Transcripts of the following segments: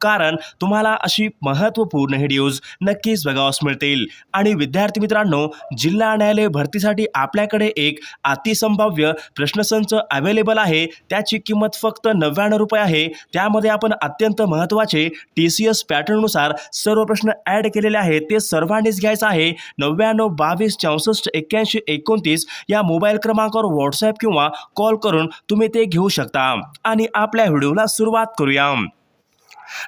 कारण तुम्हाला अशी महत्त्वपूर्ण व्हिडिओज नक्कीच बघावास मिळतील. आणि विद्यार्थी मित्रांनो जिल्हा न्यायालय भरतीसाठी आपल्याकडे एक अतिसंभाव्य प्रश्नसंच अवेलेबल आहे. त्याची किंमत फक्त नव्याण्णव रुपये आहे. त्यामध्ये आपण अत्यंत महत्त्वाचे टी सी एस पॅटर्ननुसार सर्व प्रश्न ॲड केलेले आहेत. ते सर्वांनीच घ्यायचं आहे. नव्याण्णव बावीस चौसष्ट एक्क्याऐंशी एकोणतीस या मोबाईल क्रमांकावर व्हॉट्सॲप किंवा कॉल करून तुम्ही ते घेऊ शकता. आणि आपल्या व्हिडिओला सुरुवात करूया.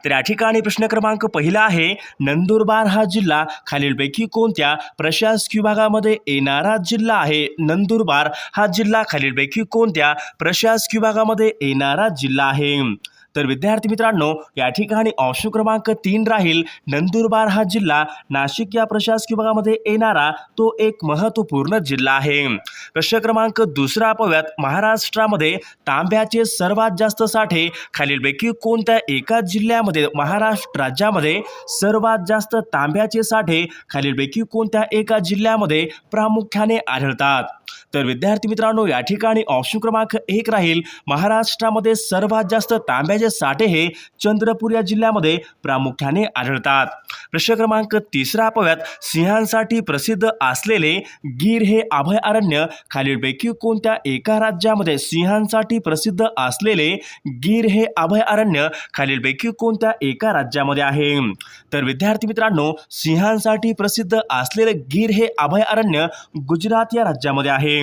तर या ठिकाणी प्रश्न क्रमांक पहिला आहे नंदुरबार हा जिल्हा खालीलपैकी कोणत्या प्रशासकीय विभागामध्ये येणारा जिल्हा आहे? नंदुरबार हा जिल्हा खालीलपैकी कोणत्या प्रशासकीय विभागामध्ये येणारा जिल्हा आहे? तर विद्यार्थी मित्रांनो या ठिकाणी ऑप्शन क्रमांक तीन राहील. नंदुरबार हा जिल्हा नाशिक या प्रशासकीय विभागामध्ये येणारा तो एक महत्त्वपूर्ण जिल्हा आहे. प्रश्न क्रमांक दुसरा पाहूयात. महाराष्ट्रामध्ये तांब्याचे सर्वात जास्त साठे खालीलपैकी कोणत्या एका जिल्ह्यामध्ये महाराष्ट्र राज्यामध्ये सर्वात जास्त तांब्याचे साठे खालीलपैकी कोणत्या एका जिल्ह्यामध्ये प्रामुख्याने आढळतात? तर विद्यार्थी मित्रांनो या ठिकाणी ऑप्शन क्रमांक एक राहील. महाराष्ट्रामध्ये सर्वात जास्त तांब्याचे साठे हे चंद्रपूर या जिल्ह्यामध्ये प्रामुख्याने आढळतात. प्रश्न क्रमांक तिसरा पाहूयात. सिंहांसाठी प्रसिद्ध असलेले गीर हे अभयारण्य खालीलपैकी कोणत्या एका राज्यामध्ये सिंहांसाठी प्रसिद्ध असलेले गीर हे अभयारण्य खालीलपैकी कोणत्या एका राज्यामध्ये आहे? तर विद्यार्थी मित्रांनो सिंहांसाठी प्रसिद्ध असलेले गीर हे अभयारण्य गुजरात या राज्यामध्ये आहे.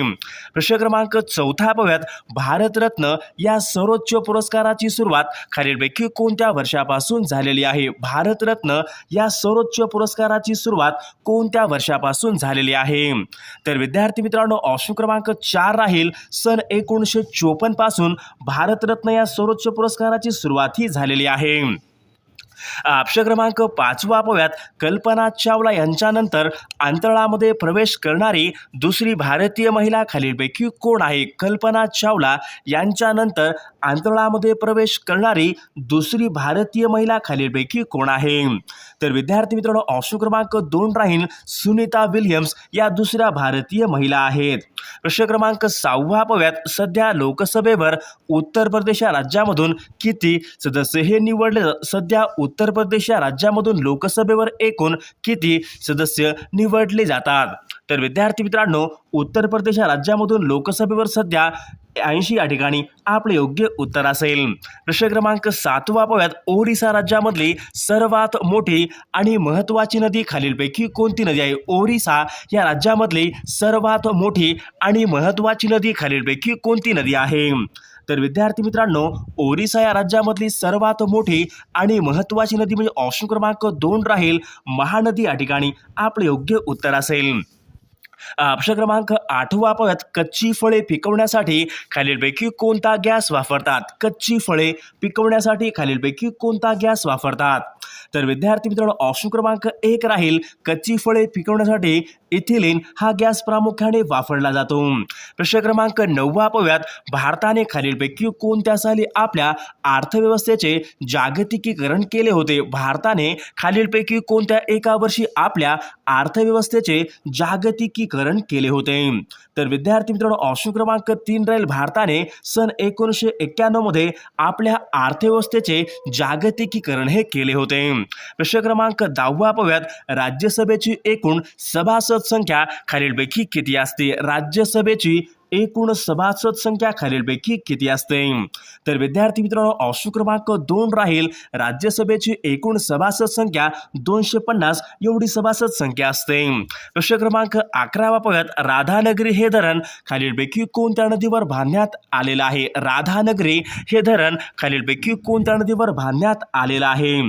प्रश्न क्रमांक चौथा पाहूयात भारतरत्न या सर्वोच्च पुरस्काराची सुरुवात खालीलपैकी कोणत्या वर्षापासून झालेली आहे? भारतरत्न या सर्वोच्च पुरस्काराची सुरुवात कोणत्या वर्षापासून झालेली आहे? तर विद्यार्थी मित्रांनो ऑप्शन क्रमांक चार राहील. सन एकोणीसशे चोपन्नपासून भारतरत्न या सर्वोच्च पुरस्काराची सुरुवात ही झालेली आहे. ऑप्शन क्रमांक पाचवा अपव्यात कल्पना चावला यांच्यानंतर अंतराळामध्ये प्रवेश करणारी दुसरी भारतीय महिला खालीलपैकी कोण आहे? कल्पना चावला यांच्यानंतर अंतराळामध्ये प्रवेश करणारी दुसरी भारतीय महिला खालीलपैकी कोण आहे? तर विद्यार्थी मित्रांनो ऑप्शन क्रमांक दोन राहील सुनीता विल्यम्स. या दुसऱ्या भारतीय महिला आहेत. प्रश्न क्रमांक सहावा पव्यात सध्या लोकसभेवर उत्तर प्रदेश या राज्यामधून किती सदस्य हे निवडले? सध्या उत्तर प्रदेश या राज्यामधून लोकसभेवर एकूण किती सदस्य निवडले जातात? तर विद्यार्थी मित्रांनो उत्तर प्रदेश या राज्यामधून लोकसभेवर सध्या ऐंशी या ठिकाणी आपले योग्य उत्तर असेल. प्रश्न क्रमांक सातवा पाहूयात ओरिसा राज्यामधली सर्वात मोठी आणि महत्त्वाची नदी खालीलपैकी कोणती नदी आहे? ओरिसा या राज्यामधली सर्वात मोठी आणि महत्त्वाची नदी खालीलपैकी कोणती नदी आहे? तर विद्यार्थी मित्रांनो ओरिसा या राज्यामधली सर्वात मोठी आणि महत्त्वाची नदी म्हणजे ऑप्शन क्रमांक दोन राहील महानदी या ठिकाणी. आपले योग्य उत्तर असेल. ऑप्शन क्रमांक आठवा पाहूयात कच्ची फळे पिकवण्यासाठी खालीलपैकी कोणता गॅस वापरतात? कच्ची फळे पिकवण्यासाठी खालीलपैकी कोणता गॅस वापरतात? तर विद्यार्थी मित्रांनो ऑप्शन क्रमांक एक राहील कच्ची फळे पिकवण्यासाठी इथिलिन हा गॅस प्रामुख्याने वापरला जातो. प्रश्न क्रमांक नववा पव्यात भारताने खालीलपैकी कोणत्या साली आपल्या अर्थव्यवस्थेचे जागतिकीकरण केले होते? भारताने खालीलपैकी कोणत्या एका वर्षी आपल्या अर्थव्यवस्थेचे जागतिकीकरण केले होते. तर विद्यार्थी मित्रांनो ऑप्शन क्रमांक तीन राहील भारताने सन एकोणीसशे एक्क्याण्णवमध्ये आपल्या अर्थव्यवस्थेचे जागतिकीकरण हे केले होते. प्रश्न क्रमांक दहावा पाहूयात. राज्यसभेची एकूण सभासद संख्या खालीलपैकी किती असते राज्यसभेची एकूण सभासद संख्या खालीलपैकी किती असते? तर विद्यार्थी मित्रांनो ऑप्शन क्रमांक दोन राहील. राज्यसभेची एकूण सभासद संख्या दोनशे पन्नास एवढी सभासद संख्या असते. प्रश्न क्रमांक अकरावा पाहूयात राधानगरी हे धरण खालीलपैकी कोणत्या नदीवर बांधण्यात आलेलं आहे? राधानगरी हे धरण खालीलपैकी कोणत्या नदीवर बांधण्यात आलेलं आहे?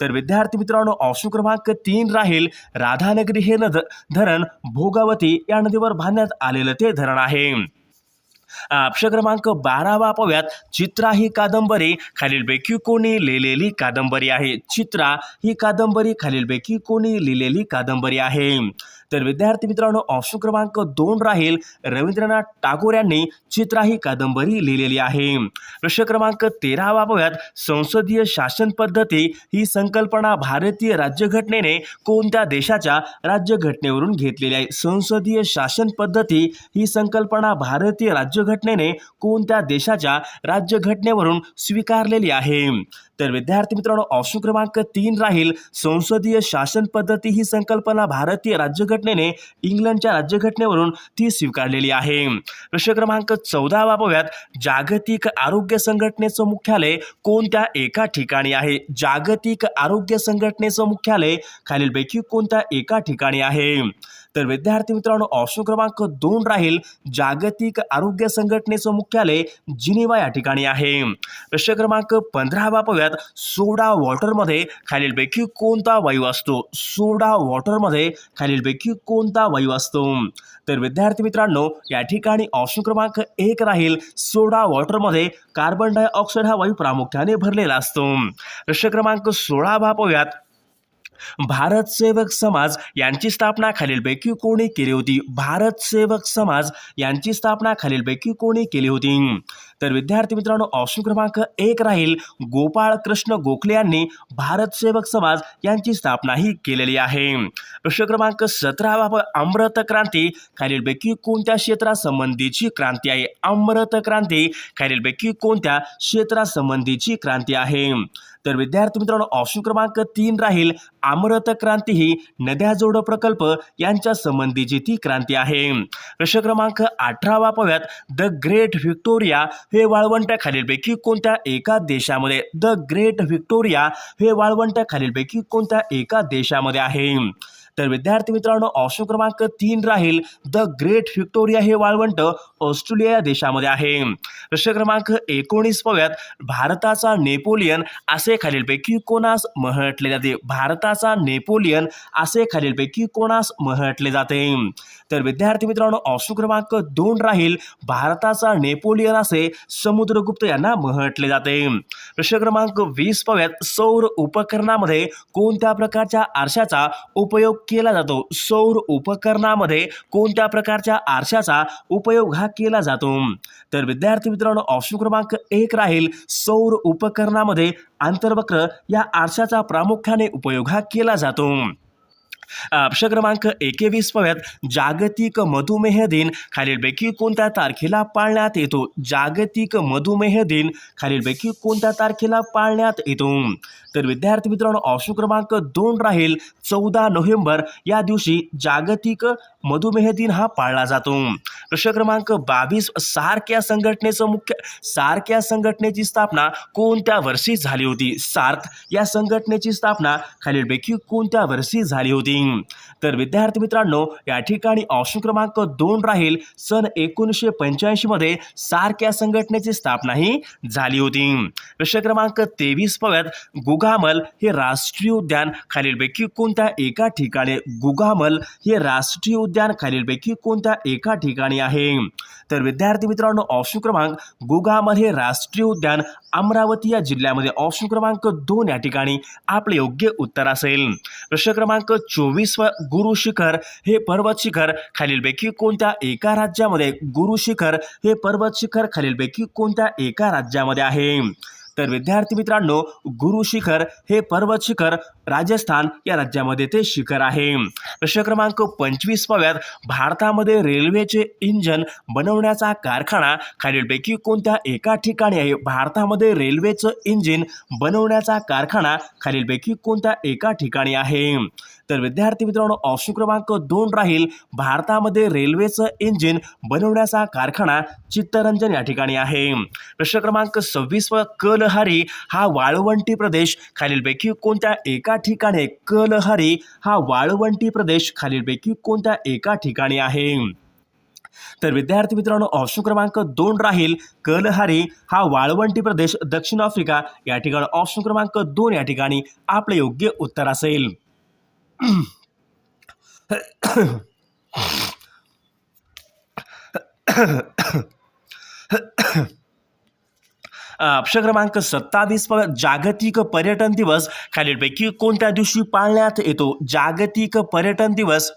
तर विद्यार्थी मित्रांनो ऑप्शन क्रमांक तीन राहील राधानगरी हे नद धरण भोगावती या नदीवर बांधण्यात आलेलं ते धरण आहे. ऑप्शन क्रमांक बारावा पाहूयात. चित्रा ही कादंबरी खालीलपैकी कोणी लिहिलेली कादंबरी आहे. चित्रा ही कादंबरी खालीलपैकी कोणी लिहिलेली कादंबरी आहे. तर विद्यार्थी मित्रांनो ऑप्शन क्रमांक दोन राहील रवींद्रनाथ टागोर यांनी चित्रा ही कादंबरी लिहिलेली आहे. प्रश्न क्रमांक तेरावा पाहूयात संसदीय शासन पद्धती ही संकल्पना भारतीय राज्यघटनेने कोणत्या देशाच्या राज्यघटनेवरून घेतलेली आहे? संसदीय शासन पद्धती ही संकल्पना भारतीय राज्यघटनेने कोणत्या देशाच्या राज्यघटनेवरून स्वीकारलेली आहे? तर विद्यार्थी मित्रांनो ऑप्शन क्रमांक तीन राहील. संसदीय शासन पद्धती ही संकल्पना भारतीय राज्यघटनेने इंग्लंडच्या राज्यघटनेवरून ती स्वीकारलेली आहे. प्रश्न क्रमांक चौदा पाहूयात जागतिक आरोग्य संघटनेचं मुख्यालय कोणत्या एका ठिकाणी आहे? जागतिक आरोग्य संघटनेचं मुख्यालय खालीलपैकी कोणत्या एका ठिकाणी आहे? तर विद्यार्थी मित्रांनो ऑप्शन क्रमांक दोन राहील जागतिक आरोग्य संघटनेचं मुख्यालय जिनिवा या ठिकाणी आहे. प्रश्न क्रमांक पंधरावा पाहूयात. सोडा वॉटरमध्ये खालीलपैकी कोणता वायू असतो? सोडा वॉटरमध्ये खालीलपैकी कोणता वायू असतो? तर विद्यार्थी मित्रांनो या ठिकाणी ऑप्शन क्रमांक एक राहील. सोडा वॉटरमध्ये कार्बन डायऑक्साईड हा वायू प्रामुख्याने भरलेला असतो. प्रश्न क्रमांक सोळा पाहूयात. भारत सेवक समाज यांची स्थापना खालीलपैकी कोणी केली होती? भारत सेवक समाज यांची स्थापना खालीलपैकी कोणी केली होती? तर विद्यार्थी मित्रांनो ऑप्शन क्रमांक एक राहील. गोपाळ कृष्ण गोखले यांनी भारत सेवक समाज यांची स्थापनाही केलेली आहे. प्रश्न क्रमांक सतरावा अमृत क्रांती. खालीलपैकी कोणत्या क्षेत्रासंबंधीची क्रांती आहे? अमृत क्रांती. खालीलपैकी कोणत्या क्षेत्रासंबंधीची क्रांती आहे? तर विद्यार्थी मित्रांनो ऑप्शन क्रमांक तीन राहील. अमृत क्रांती ही नद्या जोड प्रकल्प यांच्या संबंधीची ती क्रांती आहे. प्रश्न क्रमांक अठरावा पव्यात द ग्रेट व्हिक्टोरिया हे वाळवंट खालीलपैकी कोणत्या एका देशामध्ये? द ग्रेट व्हिक्टोरिया हे वाळवंट खालीलपैकी कोणत्या एका देशामध्ये आहे? तर विद्यार्थी मित्रांनो ऑप्शन क्रमांक तीन राहील द ग्रेट व्हिक्टोरिया हे वाळवंट ऑस्ट्रेलिया या देशामध्ये आहे. प्रश्न क्रमांक एकोणीस पाहूयात भारताचा नेपोलियन असे खालीलपैकी कोणास म्हटले जाते? भारताचा नेपोलियन असे खालीलपैकी कोणास म्हटले जाते? तर विद्यार्थी मित्रांनो ऑप्शन क्रमांक दोन राहील भारताचा नेपोलियन असे समुद्रगुप्त यांना म्हटले जाते. प्रश्न क्रमांक वीस पाहूयात सौर उपकरणामध्ये कोणत्या प्रकारच्या आरशाचा उपयोग केला जातो. सौर उपकरणामध्ये कोणत्या प्रकारच्या आरशाचा उपयोग हा केला जातो? तर विद्यार्थी मित्रांनो ऑप्शन क्रमांक एक राहील. सौर उपकरणामध्ये आंतरवक्र या आरशाचा प्रामुख्याने उपयोग हा केला जातो. ऑप्शन क्रमांक एकेवीस पव्यात जागतिक मधुमेह दिन. खालीलपैकी कोणत्या तारखेला पाळण्यात येतो? जागतिक मधुमेह दिन. खालीलपैकी कोणत्या तारखेला पाळण्यात येतो? तर विद्यार्थी मित्रांनो ऑप्शन क्रमांक दोन राहील चौदा नोव्हेंबर. या दिवशी जागतिक मधुमेह दिन हा पाळला जातो. प्रश्न क्रमांक बावीस सार्क या संघटनेचं मुख्य सार्क या संघटनेची स्थापना कोणत्या वर्षी झाली होती? सार्क या संघटनेची स्थापना खालीलपैकी कोणत्या वर्षी झाली होती? तर विद्यार्थी मित्रांनो या ठिकाणी ऑप्शन क्रमांक दोन राहील सन एकोणीसशे पंच्याऐंशी मध्ये सार्क या संघटनेची स्थापना ही झाली होती. प्रश्न क्रमांक तेवीस पाहूयात गुगामल हे राष्ट्रीय उद्यान खालीलपैकी कोणत्या एका ठिकाणी? गुगामल हे राष्ट्रीय उद्यान खालीलपैकी कोणत्या एका ठिकाणी आहे? तर विद्यार्थी मित्रांनो ऑप्शन क्रमांक गुगामल हे राष्ट्रीय उद्यान अमरावती या जिल्ह्यामध्ये ऑप्शन क्रमांक दोन या ठिकाणी आपले योग्य उत्तर असेल. प्रश्न क्रमांक चोवीस व गुरु शिखर हे पर्वत शिखर खालीलपैकी कोणत्या एका राज्यामध्ये? गुरु शिखर हे पर्वत शिखर खालीलपैकी कोणत्या एका राज्यामध्ये आहे? तर विद्यार्थी मित्रांनो गुरु शिखर हे पर्वत शिखर राजस्थान या राज्यामध्ये ते शिखर आहे. प्रश्न क्रमांक पंचवीस पाव्यात भारतामध्ये रेल्वेचे इंजन बनवण्याचा कारखाना खालीलपैकी कोणत्या एका ठिकाणी आहे? भारतामध्ये रेल्वेचं इंजिन बनवण्याचा कारखाना खालीलपैकी कोणत्या एका ठिकाणी आहे? तर विद्यार्थी मित्रांनो ऑप्शन क्रमांक दोन राहील. भारतामध्ये रेल्वेचं इंजिन बनवण्याचा कारखाना चित्तरंजन या ठिकाणी आहे. प्रश्न क्रमांक सव्वीस व कलहारी हा वाळवंटी प्रदेश खालीलपैकी कोणत्या एका ठिकाणी कलहारी कलहरी हा वाळवंटी प्रदेश खालीलपैकी कोणत्या एका ठिकाणी आहे? तर विद्यार्थी मित्रांनो ऑप्शन क्रमांक दोन राहील. कलहारी हा वाळवंटी प्रदेश दक्षिण आफ्रिका या ठिकाणी. ऑप्शन क्रमांक दोन या ठिकाणी आपले योग्य उत्तर असेल. ऑप्शन क्रमांक सत्तावीस जागतिक पर्यटन दिवस खालीलपैकी कोणत्या दिवशी पाळण्यात येतो? जागतिक पर्यटन दिवस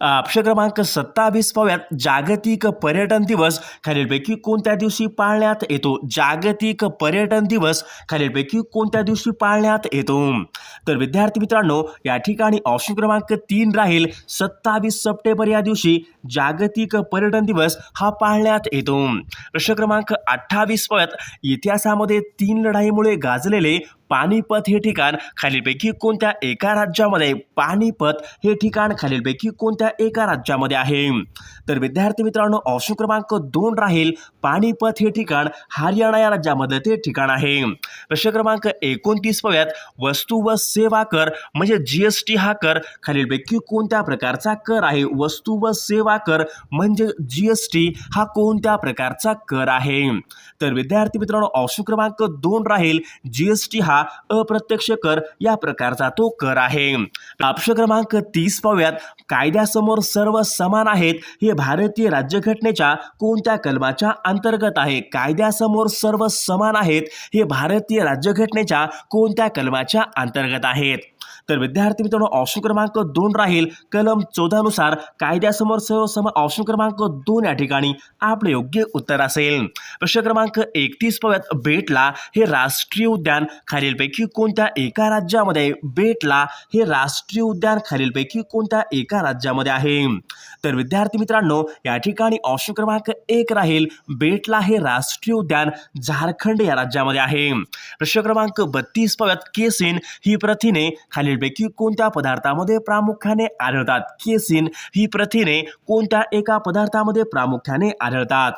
ऑप्शन क्रमांक सत्तावीस पाहूयात. जागतिक पर्यटन दिवस खालीलपैकी कोणत्या दिवशी पाळण्यात येतो? जागतिक पर्यटन दिवस खालीलपैकी कोणत्या दिवशी पाळण्यात येतो? तर विद्यार्थी मित्रांनो या ठिकाणी ऑप्शन क्रमांक तीन राहील. सत्तावीस सप्टेंबर या दिवशी जागतिक पर्यटन दिवस हा पाळण्यात येतो. प्रश्न क्रमांक अठ्ठावीस पाहूयात. इतिहासामध्ये तीन लढाईमुळे गाजलेले पानिपत हे ठिकाण खालीलपैकी कोणत्या एका राज्यामध्ये पानिपत हे ठिकाण खालीलपैकी कोणत्या एका राज्यामध्ये आहे? तर विद्यार्थी मित्रांनो ऑप्शन क्रमांक दोन राहील पानिपत हे ठिकाण. हरियाणा या राज्यामध्ये ते ठिकाण आहे. प्रश्न क्रमांक एकोणतीस पाहूयात वस्तू व सेवा कर म्हणजे जीएसटी हा कर खालीलपैकी कोणत्या प्रकारचा कर आहे? वस्तू व सेवा कर म्हणजे जीएसटी हा कोणत्या प्रकारचा कर आहे? तर विद्यार्थी मित्रांनो ऑप्शन क्रमांक दोन राहील जीएसटी हा अप्रत्यक्ष कर या प्रकारचा तो कर आहे. ऑप्शन क्रमांक तीस पाहूयात. कायद्यासमोर सर्व समान आहेत हे भारतीय राज्यघटनेच्या कोणत्या कलमाच्या अंतर्गत आहे? कायद्यासमोर सर्व समान आहेत हे भारतीय राज्यघटनेच्या कोणत्या कलमाच्या अंतर्गत आहेत? तर विद्यार्थी मित्रांनो ऑप्शन क्रमांक दोन राहील. कलम चौदानुसार कायद्यासमोर सर्वसम ऑप्शन क्रमांक दोन या ठिकाणी आपले योग्य उत्तर असेल. प्रश्न क्रमांक एकतीस पव्यात बेटला हे राष्ट्रीय उद्यान खालीलपैकी कोणत्या एका राज्यामध्ये बेटला हे राष्ट्रीय उद्यान खालीलपैकी कोणत्या एका राज्यामध्ये आहे? तर विद्यार्थी मित्रांनो या ठिकाणी ऑप्शन क्रमांक एक राहील. बेटला हे राष्ट्रीय उद्यान झारखंड या राज्यामध्ये आहे. प्रश्न क्रमांक बत्तीस पव्यात केसिन ही प्रथिने खालील खालीलपैकी कोणत्या पदार्थामध्ये प्रामुख्याने आढळतात? केसिन ही प्रथिने कोणत्या एका पदार्थामध्ये प्रामुख्याने आढळतात?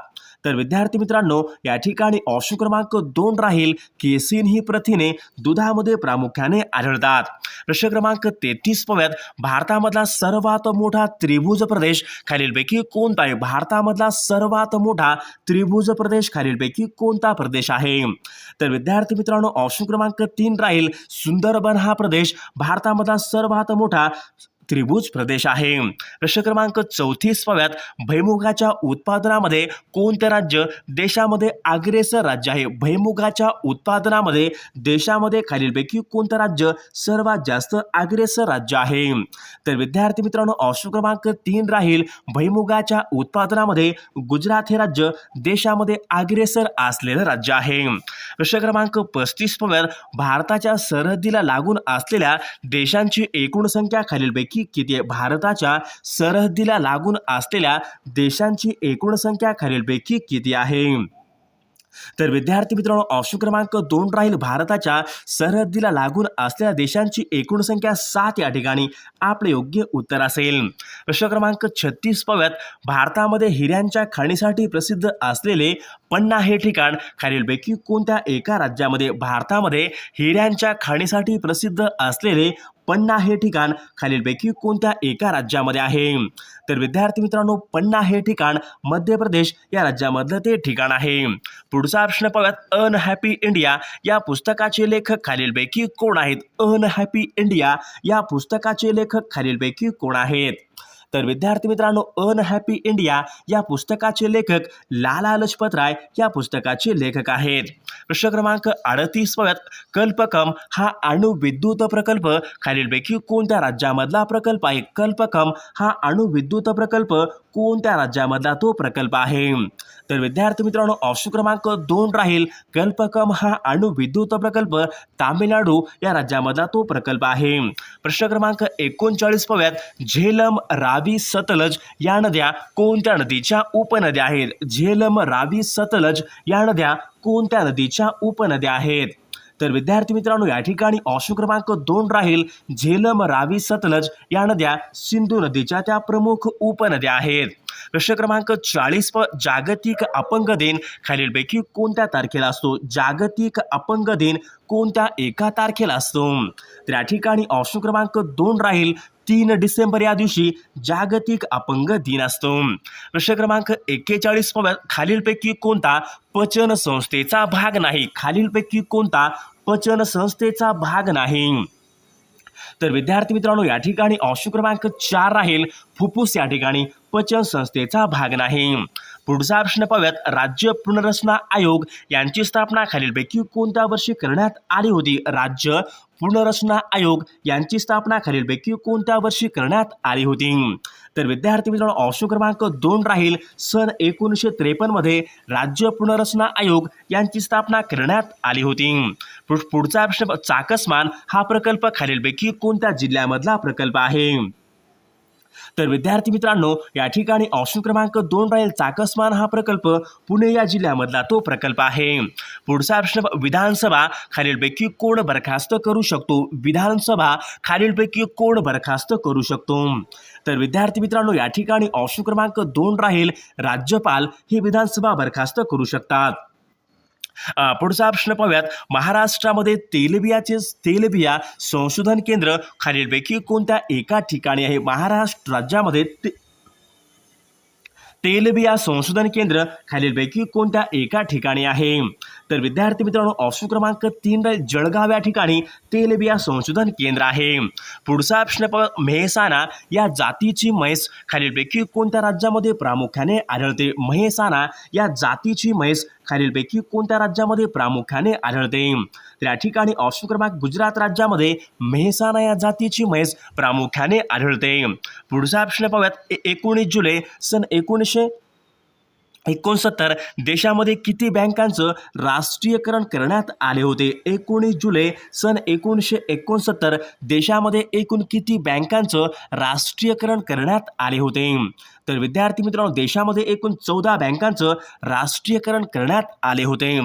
तर विद्यार्थी मित्रांनो या ठिकाणी ऑप्शन क्रमांक दोन राहील. केसिन ही प्रथिने दुधामध्ये प्रामुख्याने आढळतात. प्रश्न क्रमांक तेहतीस पाहूयात भारतामधला सर्वात मोठा त्रिभुज प्रदेश खालीलपैकी कोणता आहे? भारतामधला सर्वात मोठा त्रिभुज प्रदेश खालीलपैकी कोणता प्रदेश आहे? तर विद्यार्थी मित्रांनो ऑप्शन क्रमांक तीन राहील. सुंदरबन हा प्रदेश भारतामधला सर्वात मोठा त्रिभुज प्रदेश आहे. प्रश्न क्रमांक चौतीस पाव्यात भैमुगाच्या उत्पादनामध्ये कोणते राज्य देशामध्ये अग्रेसर राज्य आहे? भैमुगाच्या उत्पादनामध्ये देशामध्ये खालीलपैकी कोणतं राज्य सर्वात जास्त अग्रेसर राज्य आहे? तर विद्यार्थी मित्रांनो ऑप्शन क्रमांक तीन राहील. भैमुगाच्या उत्पादनामध्ये गुजरात हे राज्य देशामध्ये अग्रेसर असलेलं राज्य आहे. प्रश्न क्रमांक पस्तीस पाव्यात भारताच्या सरहद्दीला लागून असलेल्या देशांची एकूण संख्या खालीलपैकी किती आहे? भारताच्या सरहद्दीला लागून असलेल्या देशांची एकूण संख्या खालीलपैकी किती आहे? तर विद्यार्थी मित्रांनो ऑप्शन क्रमांक दोन राहील. भारताच्या सरहद्दीला लागून असलेल्या देशांची एकूण संख्या सात या ठिकाणी. आपले योग्य उत्तर असेल. प्रश्न क्रमांक छत्तीस पाव्यात भारतामध्ये हिऱ्यांच्या खाणीसाठी प्रसिद्ध असलेले पन्ना हे ठिकाण खालीलपैकी कोणत्या एका राज्यामध्ये भारतामध्ये हिऱ्यांच्या खाणीसाठी प्रसिद्ध असलेले पन्ना हे ठिकाण खालीलपैकी कोणत्या एका राज्यामध्ये आहे? तर विद्यार्थी मित्रांनो पन्ना हे ठिकाण मध्य प्रदेश या राज्यामधलं ते ठिकाण आहे. पुढचा प्रश्न पाहूयात अनहॅपी इंडिया या पुस्तकाचे लेखक खालीलपैकी कोण आहेत? अनहॅपी इंडिया या पुस्तकाचे लेखक खालीलपैकी कोण आहेत? तर विद्यार्थी मित्रांनो अनहॅपी इंडिया या पुस्तकाचे लेखक लाला लजपत राय या पुस्तकाचे लेखक आहेत. प्रश्न क्रमांक अडतीस कल्पकम हा अणुविद्युत प्रकल्प खालीलपैकी कोणत्या राज्यामधला प्रकल्प आहे? कल्पकम हा अणुविद्युत प्रकल्प कोणत्या राज्यामधला तो प्रकल्प आहे? तर विद्यार्थी मित्रांनो ऑप्शन क्रमांक दोन राहील. कल्पकम हा अणुविद्युत प्रकल्प. तामिळनाडू या राज्यामधला तो प्रकल्प आहे. प्रश्न क्रमांक एकोणचाळीस पाहूयात. झेलम रावी सतलज या नद्या कोणत्या नदीच्या उपनद्या आहेत? झेलम रावी सतलज या नद्या कोणत्या नदीच्या उपनद्या आहेत? तर विद्यार्थी मित्रांनो या ठिकाणी ऑप्शन क्रमांक दोन राहील झेलम रावी सतलज. या नद्या सिंधू नदीच्या त्या प्रमुख उपनद्या आहेत. प्रश्न क्रमांक चाळीस प जागतिक अपंग दिन. खालीलपैकी कोणत्या तारखेला असतो? जागतिक अपंग दिन कोणत्या एका तारखेला असतो? तर या ठिकाणी ऑप्शन क्रमांक दोन राहील तीन डिसेंबर या दिवशी जागतिक अपंग दिन असतो. प्रश्न क्रमांक एक्केचाळीस खालीलपैकी कोणता पचन संस्थेचा भाग नाही? खालीलपैकी कोणता पचन संस्थेचा भाग नाही? तर विद्यार्थी मित्रांनो या ठिकाणी ऑप्शन क्रमांक चार राहील. फुफ्फुस या ठिकाणी पचन संस्थेचा भाग नाही. पुढचा प्रश्न पाहूयात. राज्य पुनर्रचना आयोग यांची स्थापना खालीलपैकी कोणत्या वर्षी करण्यात आली होती? राज्य पुनर्रचना आयोग यांची स्थापना खालीलपैकी कोणत्या वर्षी करण्यात आली होती? तर विद्यार्थी मित्रांनो ऑप्शन क्रमांक दोन राहील. सन एकोणीसशे त्रेपन्नमध्ये राज्य पुनर्रचना आयोग यांची स्थापना करण्यात आली होती. पुढचा प्रश्न चाकसमान हा प्रकल्प खालीलपैकी कोणत्या जिल्ह्यामधला प्रकल्प आहे? तर विद्यार्थी मित्रांनो या ठिकाणी ऑप्शन क्रमांक दोन राहील चाकसमान हा प्रकल्प पुणे या जिल्ह्यामधला तो प्रकल्प आहे. पुढचा प्रश्न विधानसभा खालीलपैकी कोण बरखास्त करू शकतो? विधानसभा खालीलपैकी कोण बरखास्त करू शकतो? तर विद्यार्थी मित्रांनो या ठिकाणी ऑप्शन क्रमांक दोन राहील राज्यपाल हे विधानसभा बरखास्त करू शकतात. पुढचा प्रश्न पाहूयात. महाराष्ट्रामध्ये तेलबियाचे तेलबिया संशोधन केंद्र खालीलपैकी कोणत्या एका ठिकाणी आहे? महाराष्ट्र राज्यामध्ये ते तेलबिया संशोधन केंद्र खालीलपैकी कोणत्या एका ठिकाणी आहे? तर विद्यार्थी मित्रांनो ऑप्शन क्रमांक तीन जळगाव या ठिकाणी तेलबिया संशोधन केंद्र आहे. पुढचा ऑप्शन मेहसाना मेहसाणा या जातीची म्हैस खालीलपैकी कोणत्या राज्यामध्ये प्रामुख्याने आढळते? म्हैसाणा या जातीची म्हैस खालीलपैकी कोणत्या राज्यामध्ये प्रामुख्याने आढळते? तर या ठिकाणी ऑप्शन क्रमांक गुजरात राज्यामध्ये मेहसाणा या जातीची म्हैस प्रामुख्याने आढळते. पुढचा ऑप्शन पाहूयात एकोणीस जुलै सन एकोणीसशे एकोणसत्तर देशामध्ये किती बँकांचं राष्ट्रीयकरण करण्यात आले होते? एकोणीस जुलै सन एकोणीसशे एकोणसत्तर देशामध्ये एकूण किती बँकांचं राष्ट्रीयकरण करण्यात आले होते? तर विद्यार्थी मित्रांनो देशामध्ये एकूण चौदा बँकांचं राष्ट्रीयकरण करण्यात आले होते.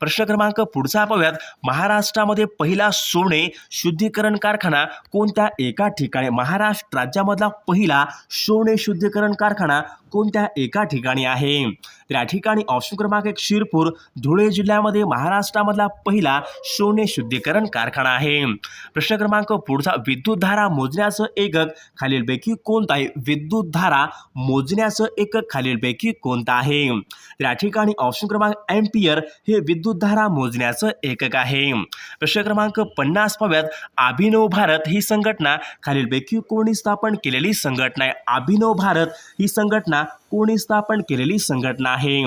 प्रश्न क्रमांक पुढचा पाहूयात. महाराष्ट्रामध्ये पहिला सोने शुद्धीकरण कारखाना कोणत्या एका ठिकाणी? महाराष्ट्र राज्यामधला पहिला सोने शुद्धीकरण कारखाना कोणत्या एका ठिकाणी आहे? तर या ठिकाणी ऑप्शन क्रमांक एक शिरपूर. धुळे जिल्ह्यामध्ये महाराष्ट्रामधला पहिला सोने शुद्धीकरण कारखाना आहे. प्रश्न क्रमांक पुढचा विद्युत धारा मोजण्याचं एकक खालीलपैकी कोणताही विद्युत धारा मोजण्याचं एकक खालीलपैकी कोणतं आहे? तर या ठिकाणी ऑप्शन क्रमांक एम्पियर हे विद्युत धारा मोजण्याचं एकक आहे. प्रश्न क्रमांक पन्नास पाव्यात अभिनव भारत ही संघटना खालीलपैकी कोणी स्थापन केलेली संघटना आहे? अभिनव भारत ही संघटना कोणी स्थापन केलेली संघटना आहे?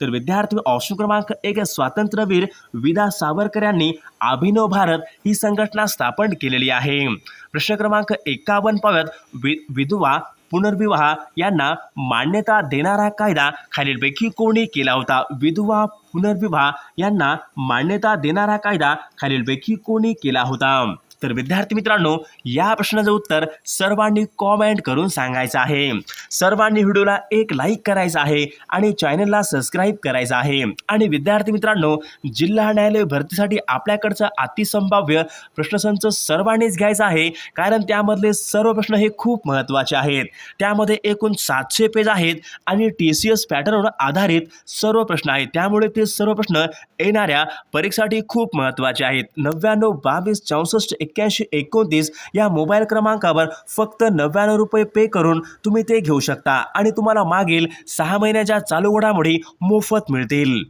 तर विद्यार्थी ऑप्शन क्रमांक एक स्वातंत्र्यवीर विदा सावरकर यांनी अभिनव भारत ही संघटना स्थापन केलेली आहे. प्रश्न क्रमांक एकावन्न पाव्यात वि विधवा पुनर्विवाह यांना मान्यता देणारा कायदा खालीलपैकी कोणी केला होता? विधवा पुनर्विवाह यांना मान्यता देणारा कायदा खालीलपैकी कोणी केला होता? तर विद्यार्थी मित्रांनो या प्रश्नाचं उत्तर सर्वांनी कॉमेंट करून सांगायचं आहे. सर्वांनी व्हिडिओला एक लाईक करायचं आहे आणि चॅनलला सबस्क्राईब करायचं आहे. आणि विद्यार्थी मित्रांनो जिल्हा न्यायालय भरतीसाठी आपल्याकडचं अतिसंभाव्य प्रश्नसंच सर्वांनीच घ्यायचं आहे. कारण त्यामधले सर्व प्रश्न हे खूप महत्त्वाचे आहेत. त्यामध्ये एकूण सातशे पेज आहेत आणि टी सी एस पॅटर्नवर आधारित सर्व प्रश्न आहेत. त्यामुळे ते सर्व प्रश्न येणाऱ्या परीक्षेसाठी खूप महत्त्वाचे आहेत. नव्याण्णव बावीस चौसष्ट एक्क्याऐंशी एकोणतीस या मोबाईल क्रमांकावर फक्त नव्याण्णव रुपये पे करून तुम्ही ते घेऊ शकता आणि तुम्हाला मागील सहा महिन्याच्या चालू घडामोडी मोफत मिळतील.